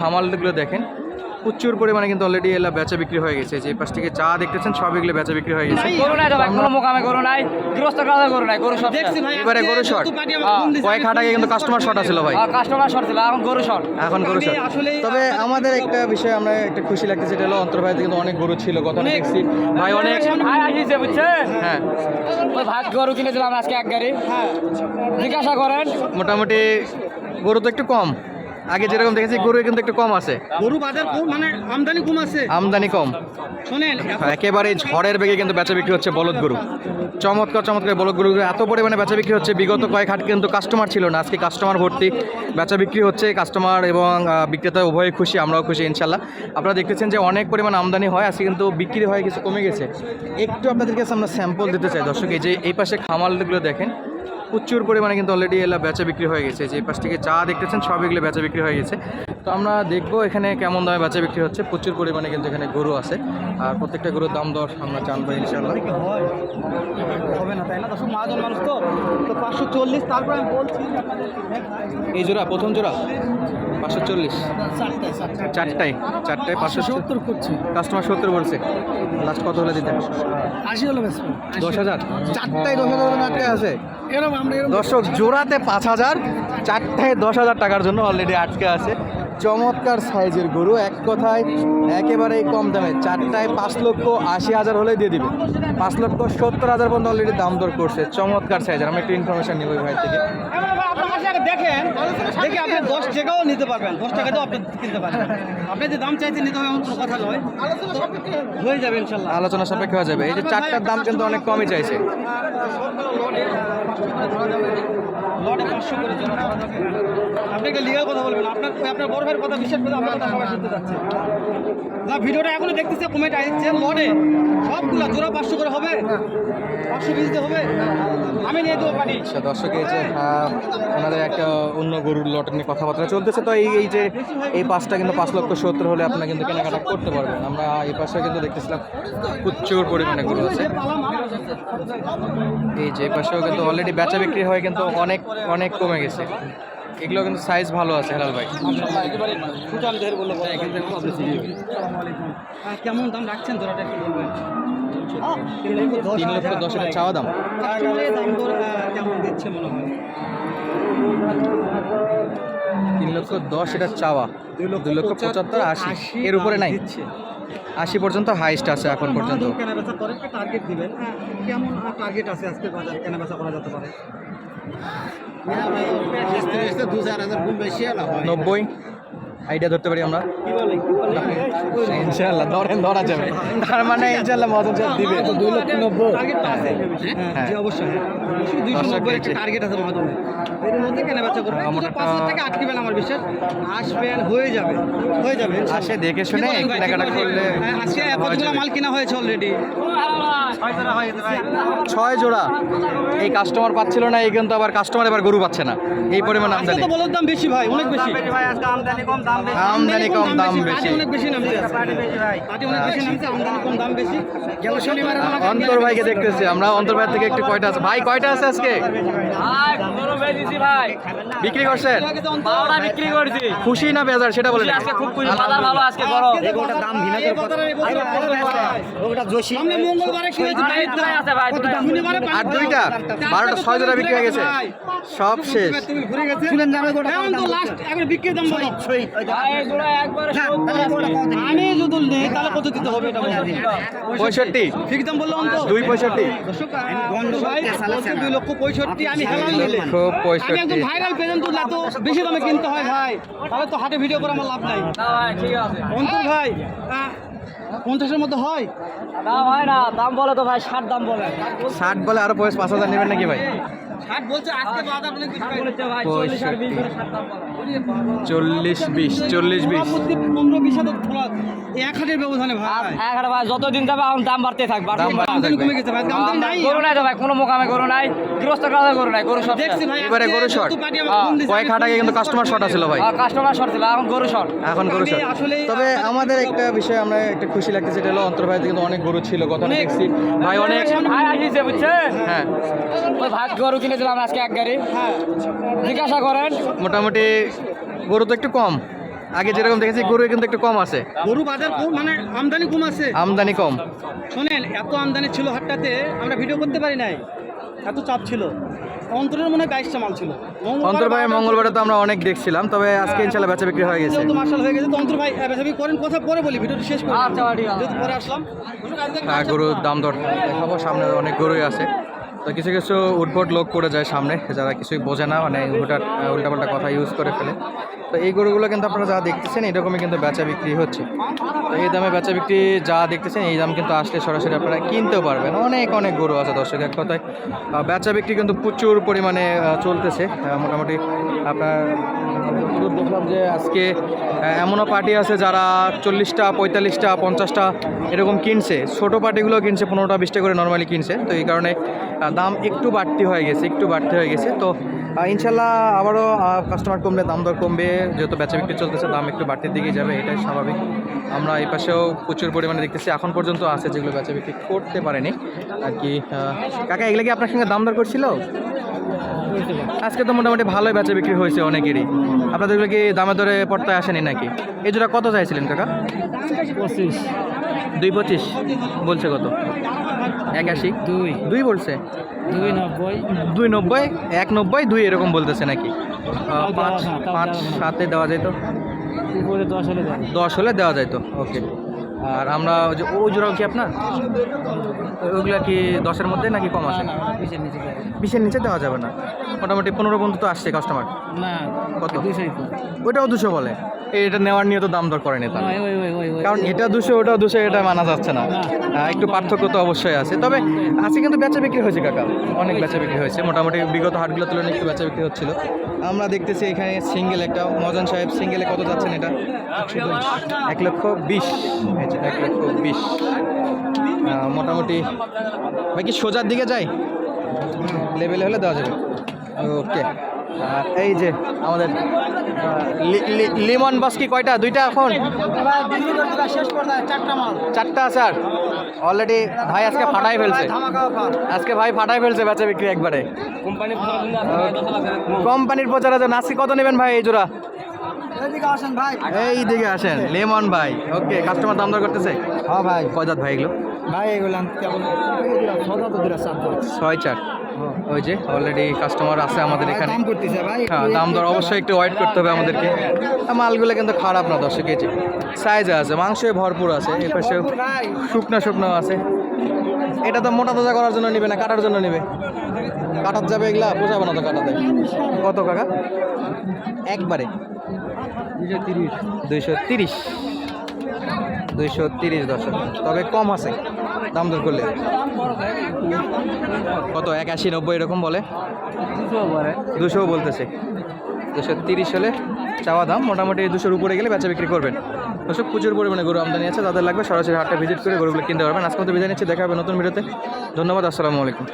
হামালগুলো দেখেন প্রচুর পরিমাণে কিন্তু অলরেডি এলা বেচা বিক্রি হয়ে গেছে। যে পাশ থেকে চা দেখতেছেন সব এগুলো বেচা বিক্রি হয়ে গেছে। এবারে গরু ফোন দিছে, কয়েক হাট আগে কিন্তু কাস্টমার শর্ট ছিল ভাই। কাস্টমার শর্ট ছিল এখন গরু শর্ট এখন গরু আসলেই- তবে আমাদের একটা বিষয় আমরা একটা খুশি লাগতেছে যেটা হলো অন্তর ভাইতে কিন্তু অনেক গরু ছিল কথা দেখছি। ভাই অনেক ভাই আসিছে বুঝছেন হ্যাঁ। ওই ভাগ গরু কিনেছিলাম আজকে এক গাড়ি। জিজ্ঞাসা করেন। মোটামুটি গরু তো একটু কম। আগে যেরকম দেখেছি গরু কিন্তু একটু কম আছে। গরু বাজার কম মানে আমদানি কম আছে। আমদানি কম। শোনেন একেবারে ঝড়ের বেগে কিন্তু বেচা বিক্রি হচ্ছে বলদ গরু। চমৎকার চমৎকার বলদ গরু। এত পরিমাণে বেচা বিক্রি হচ্ছে। বিগত কয়েক হাট কিন্তু কাস্টমার ছিল না। আজকে কাস্টমার ভর্তি বেচা বিক্রি হচ্ছে। কাস্টমার এবং বিক্রেতা উভয় খুশি আমরাও খুশি ইনশাল্লাহ আপনারা দেখতেছেন যে অনেক পরিমাণ আমদানি হয়। আজকে কিন্তু বিক্রি হয় কিছু কমে গেছে। একটু আপনাদের কাছে আমরা স্যাম্পল দিতে চাই। দর্শক এই যে এই পাশে খামালগুলো দেখেন। প্রচুর পরিমাণে কিন্তু অলরেডি এলা বেচা বিক্রি হয়ে গেছে। যে পাশ থেকে চা দেখতেছেন সব এগুলো বেচা বিক্রি হয়ে গেছে। তো আমরা দেখব এখানে কেমন দামে বেচা বিক্রি হচ্ছে। প্রচুর পরিমাণে কিন্তু এখানে গরু আছে। আর প্রত্যেকটা গরুর দাম দর আমরা জানব ইনশাল্লাহ হবে না তাই না? মহাজন মানুষ তো তো পাঁচশো চল্লিশ তারপর আমি বলছি এই জোড়া প্রথম জোড়া? পাঁচশো চল্লিশ। চারটায় চারটায় পাঁচশো সত্তর করছি। কাস্টমার সত্তর বলছে। লাস্ট কত হলে দিতেন আশি হলো দশ হাজার? চারটায় দশ হাজার আটকে আছে। এরকম আমরা দর্শক জোড়াতে পাঁচ হাজার চারটায় দশ হাজার টাকার জন্য অলরেডি আটকে আছে। চমৎকার সাইজের গরু এক কথায় একেবারেই কম দামে। চারটায় পাঁচ লক্ষ আশি হাজার হলে দিয়ে দিবে। পাঁচ লক্ষ সত্তর হাজার পর্যন্ত অলরেডি দাম দর করছে। চমৎকার সাইজের। আমি একটু ইনফরমেশন নিব ভাই থেকে। কাছে দেখেন দেখে আপনি দশ টাকাও নিতে পারবেন। দশ টাকাতেও আপনি কিনতে পারবেন। আপনি যে দাম চাইছেন নিতে হবে এমন কোনো কথা নয়। হয়ে যাবে ইনশাল্লাহ। আলোচনা সাপেক্ষে হয়ে যাবে। এই যে চারটার দাম কিন্তু অনেক কমই চাইছে। লটে পাঁচশো করে। আপনাকে লিগাল কথা বলবেন। আপনার আপনার বড় ভাইয়ের কথা বিশ্বাস করে আপনার কথা সবাই শুনতে যাচ্ছে। না ভিডিওটা এখনও দেখতেছে কমেন্ট আসছে লটে সবগুলা জোড়া পাঁচশো করে হবে? পাঁচশো বিশতে হবে? আমি নিয়ে দেবো পানি। আচ্ছা দর্শক ওনাদের একটা অন্য গরুর লট নিয়ে কথাবার্তা চলতেছে। তো এই এই যে এই পাঁচটা কিন্তু পাঁচ লক্ষ সত্তর হলে আপনারা কিন্তু কেনাকাটা করতে পারবেন। আমরা এই পাশে কিন্তু দেখতেছিলাম প্রচুর পরিমাণে গরু আছে। এই যে পাশেও কিন্তু অলরেডি বেচা বিক্রি হয়ে কিন্তু অনেক অনেক কমে গেছে। এগুলো কিন্তু সাইজ ভালো আছে হেলাল ভাই। বলল কেমন দাম রাখছেন জোড়াটা একটু বলবেন? তিন লক্ষ দশ হাজার চাওয়া দাম? মনে হয়? তিন লক্ষ দশ এটা চাওয়া দুই লক্ষ পঁচাত্তর আশি। এর উপরে নাই। আশি পর্যন্ত হাইস্ট আছে এখন পর্যন্ত। করেন টার্গেট দিবেন। কেমন টার্গেট আছে আজকে বাজারে? কেনা বেচা করা যেতে পারে? নব্বই। আইডিয়া ধরতে পারি আমরা? ইনশাল্লাহ ধরেন ধরা যাবে। তার মানে ইনশাল্লাহ মদন সাহেব দিবে। দুই লক্ষ নব্বই। টার্গেট আছে। হ্যাঁ? হ্যাঁ। জি অবশ্যই। অবশ্যই দুইশো নব্বই একটা টার্গেট আছে মহাজনের এর মধ্যে কেনা বেচা করবেন পাঁচ হাজার একটা- টাকা আটকিবেন আমার বিশ্বাস। আসবেন হয়ে যাবে। হয়ে যাবে। আসে দেখে শুনে কি বলেন কেনাকাটা করলে হ্যাঁ, আজকে কতগুলো মাল কিনা হয়েছে অলরেডি ছয় জোড়া এই কাস্টমার পাচ্ছিল না এই কিন্তু আবার কাস্টমার এবার গরু পাচ্ছে না। এই পরিমাণ আজকে আমদানি। তো বলার দাম বেশি ভাই অনেক বেশি। আমদানি কম দাম বেশি। পাটি অনেক বেশি নামছে। পাটি অনেক বেশি নামছে আমদানি কম দাম বেশি। গেল শনিবার অন্তর ভাইকে দেখতেছি আমরা অন্তর ভাই থেকে একটু কয়টা আছে? ভাই কয়টা আছে আজকে? বিক্রি করছেন? বারোটা বিক্রি করছি। খুশি না বেজার সেটা বলেন। আজকে খুব খুশি বাজার ভালো আজকে গরম। দাম ভিনা সামনে মঙ্গলবারে কি হয়েছে? ভাই, দুটাই আছে ভাই, দুটাই আছে। শনিবারে আর দুইটা বারোটা ছয় জোড়া বিক্রি হয়ে গেছে। সব শেষ। তুমি ঘুরে গেছে? লাস্ট একবার বিক্রির দাম বলো। ভাই এগুলো একবারে আমি যদি নেই তাহলে কত দিতে হবে এটা পঁয়ষট্টি। ঠিক দাম বললাম তো দুই পঁয়ষট্টি। দর্শক, ভাই, বলছে দুই লক্ষ পঁয়ষট্টি আমি হেলাম নিলে লক্ষ আমি একদম ভাইরাল পেজেন্ট তো বেশি দামে কিনতে হয় ভাই। তাহলে তো হাটে ভিডিও করে আমার লাভ নাই। ভাই ঠিক আছে অন্তর ভাই পঞ্চাশের মধ্যে হয়? না ভাই না দাম বলে তো ভাই ষাট দাম বলে। ষাট বলে আরও পয়সা পাঁচ হাজার নেবেন নাকি ভাই? ভাই চল্লিশ বিশ চল্লিশ বিশ পনেরো বিশ এক হাটের ব্যবধানে ভাই। এক ভাই যতদিন যাবে এখন দাম বাড়তে থাকবে দাম বাড়তে থাকবে। কমে গেছে ভাই আমদানি নাই। গরু নাই তো ভাই কোনো মোকামে গরু নাই। গৃহস্থ কাজে গরু নাই গরু দেখছি ভাই এবারে গরু দিছে, কয়েক হাট আগে কিন্তু কাস্টমার শর্ট ছিল ভাই। কাস্টমার শর্ট ছিল এখন গরু শর্ট এখন গরু। আসলেই- তবে আমাদের একটা বিষয় আমরা একটা খুশি লাগছে যেটা হলো অন্তর ভাইতে কিন্তু অনেক গরু ছিল কথা অনেক। দেখছি। ভাই অনেক। ভাই আসিছে বুঝছেন হ্যাঁ। ভাগ গরু কিনেছিলাম আজকে এক গাড়ি। হ্যাঁ জিজ্ঞাসা করেন। মোটামুটি গরু তো একটু কম। আগে যেরকম দেখেছি গরু কিন্তু একটু কম আছে। গরু বাজার কম, মানে আমদানি কম আছে। আমদানি কম। শোনেন এত আমদানি ছিল হাটটাতে আমরা ভিডিও করতে পারি নাই। এত চাপ ছিল। অন্তরের মনে হয় বাইশটা মাল ছিল। অন্তর ভাই মঙ্গলবারে তো আমরা অনেক দেখছিলাম তবে আজকে ইনশাল্লাহ বেচা বিক্রি হয়ে গেছে। তো মার্শাল হয়ে গেছে তো অন্তর ভাই আহ, বেচাবি করেন কথা পরে বলি ভিডিওটা শেষ করি। আচ্ছা, পরে আসলাম। হ্যাঁ গরুর দাম দর দেখাবো সামনে অনেক গরুই আছে। তো কিছু কিছু উদ্ভট লোক করে যায় সামনে, যারা কিছুই বোঝে না মানে উল্টা উল্টাপাল্টা কথা ইউজ করে ফেলে। তো এই গরুগুলো কিন্তু আপনারা যা দেখতেছেন, এরকমই কিন্তু বেচা বিক্রি হচ্ছে। তো এই দামে বেচা বিক্রি যা দেখতেছেন, এই দাম কিন্তু আসলে সরাসরি আপনারা কিনতেও পারবেন। অনেক অনেক গরু আছে দর্শক এক কথায় বেচা বিক্রি কিন্তু প্রচুর পরিমাণে চলতেছে। মোটামুটি আপনার যতদূর দেখলাম যে আজকে এমনও পার্টি আছে যারা চল্লিশটা, পঁয়তাল্লিশটা, পঞ্চাশটা এরকম কিনছে। ছোটো পার্টিগুলো কিনছে, পনেরোটা, বিশটা করে নর্মালি কিনছে। তো এই কারণে দাম একটু বাড়তি হয়ে গেছে, একটু বাড়তি হয়ে গেছে। তো ইনশাল্লাহ আবারও কাস্টমার কমলে, দাম দর কমবে। যেহেতু বেচা বিক্রি চলতেছে, দাম একটু বাড়তির দিকে যাবে, এটাই স্বাভাবিক। আমরা এই পাশেও প্রচুর পরিমাণে দেখতেছি, এখন পর্যন্ত আছে যেগুলো বেচা বিক্রি করতে পারেনি। আর কি কাকা, এগুলো কি আপনার সঙ্গে দাম দর করছিল? আজকে তো মোটামুটি ভালোই বেচা বিক্রি হয়েছে অনেকেরই। আপনাদের কি দামে দরে পড়তে আসেনি নাকি? এই জোড়া কত চাইছিলেন কাকা? পঁচিশ। দুই পঁচিশ। বলছে কত? একাশি? দুই। দুই বলছে? দুই নব্বই। দুই নব্বই এক নব্বই দুই এরকম বলতেছে নাকি? পাঁচ পাঁচ সাতে দেওয়া যেত দশ হলে দেওয়া যেত ওকে। আর আমরা ওই যে ওই জোড়াও কি আপনার? ওইগুলা কি দশের মধ্যে নাকি কম আছে? বিশের নিচে দেওয়া যাবে। না। মোটামুটি পনেরো পর্যন্ত তো আসছে কাস্টমার না কত? ওইটাও দুশো বলে। এটা নেওয়ার নিয়ে তো দাম দর করেনি তার কারণ এটা দুশো ওটাও দুশো এটা মানা যাচ্ছে না। একটু পার্থক্য তো অবশ্যই আছে। তবে আজকে কিন্তু বেচা বিক্রি হয়েছে কাকা। অনেক বেচা বিক্রি হয়েছে। মোটামুটি বিগত হাটগুলো তুলনায় একটু বেচা বিক্রি হচ্ছিল। আমরা দেখতেছি এখানে সিঙ্গেল একটা মজান সাহেব সিঙ্গেলে কত যাচ্ছেন এটা? এক লক্ষ বিশ। এক লক্ষ বিশ। মোটামুটি বাকি সোজার দিকে যাই? লেভেলে হলে দেওয়া যাবে। ওকে। এই যে আমাদের লিমন বাস কি কয়টা? দুইটা এখন? চারটা স্যার। অলরেডি ভাই আজকে ফাটাই ফেলছে। আজকে ভাই ফাটাই ফেলছে বেচা বিক্রি একবারে। কোম্পানির প্রচার আছে। আজকে কত নেবেন ভাই এই জোড়া? ভাই এই দিকে আসেন লেমন ভাই। ওকে কাস্টমার দাম দর করতেছে? হ্যাঁ ভাই। কয় দাঁত ভাই এগুলো? ভাই এগুলো ছয় চার। ওই যে অলরেডি কাস্টমার আছে আমাদের এখানে। দাম হ্যাঁ দাম দর অবশ্যই একটু ওয়েট করতে হবে আমাদেরকে। মালগুলো কিন্তু খারাপ না এই যে সাইজে আছে মাংসে ভরপুর আছে এ পাশে শুকনো শুকনো আছে। এটা তো মোটা তাজা করার জন্য নিবে না কাটার জন্য নিবে। কাটার যাবে এগুলা বোঝাবে না তো কাটাতে। কত কাকা? একবারে। দুইশো তিরিশ। দুইশো তিরিশ দশক তবে কম আছে। দাম দর করলে? কত এক আশি নব্বই এরকম বলে? দুশো বলতেছে। দুশো তিরিশ হলে চাওয়া দাম মোটামুটি দুশোর উপরে গেলে বেচা বিক্রি করবেন। দর্শক প্রচুর পরিমাণে গরু আমদানি আছে তাদের লাগবে সরাসরি হাটটা ভিজিট করে গরুগুলো কিনতে পারবেন। আজকে মতো বিদায় নিচ্ছি দেখা হবে নতুন ভিডিওতে। ধন্যবাদ আসসালামু আলাইকুম।